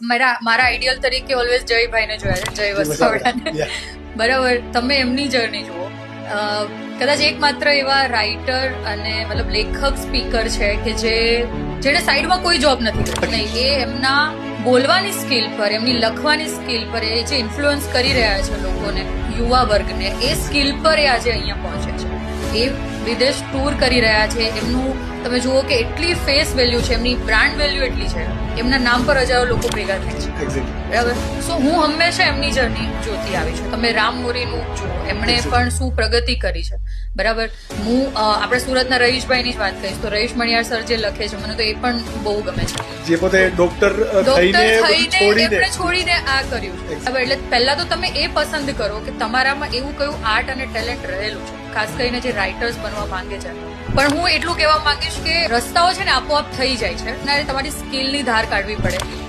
મારા મારા આઈડિયલ તરીકે ઓલવેઝ જયભાઈને જોયા છે જય વસાવડાને બરાબર તમે એમની જર્ની જુઓ. કદાચ એકમાત્ર એવા રાઇટર અને મતલબ લેખક સ્પીકર છે કે જે જેને સાઈડમાં કોઈ જોબ નથી કરી નહીં એ એમના બોલવાની સ્કિલ પર એમની લખવાની સ્કિલ પર એ જે ઇન્ફ્લુઅન્સ કરી રહ્યા છે લોકોને યુવા વર્ગને એ સ્કિલ પર એ આજે અહીંયા પહોંચે છે. એ વિદેશ ટૂર કરી રહ્યા છે. એમનું તમે જુઓ કે એટલી ફેસ વેલ્યુ છે એમની બ્રાન્ડ વેલ્યુ એટલી છે. એમના નામ પર હજારો લોકો ભેગા થાય છે. બરાબર? સો હું હંમેશા એમની જર્ની જોતી આવી છું. તમે રામ મોરીનું જુઓ. એમણે પણ શું પ્રગતિ કરી છે. બરાબર? હું આપણે સુરતના રહીશભાઈની જ વાત કરીશ. તો રહીશ મણિયાર સર જે લખે છે મને તો એ પણ બહુ ગમે છે. જે પોતે ડોક્ટર થઈને એમણે છોડીને આ કર્યું છે. બરાબર? એટલે પહેલા તો તમે એ પસંદ કરો કે તમારામાં એવું કયું આર્ટ અને ટેલેન્ટ રહેલું છે. ખાસ કરીને જે રાઇટર્સ બનવા માંગે છે. પણ હું એટલું કહેવા માંગીશ કે રસ્તાઓ છે ને આપોઆપ થઈ જાય છે. અને તમારી સ્કિલની ધાર કાઢવી પડે.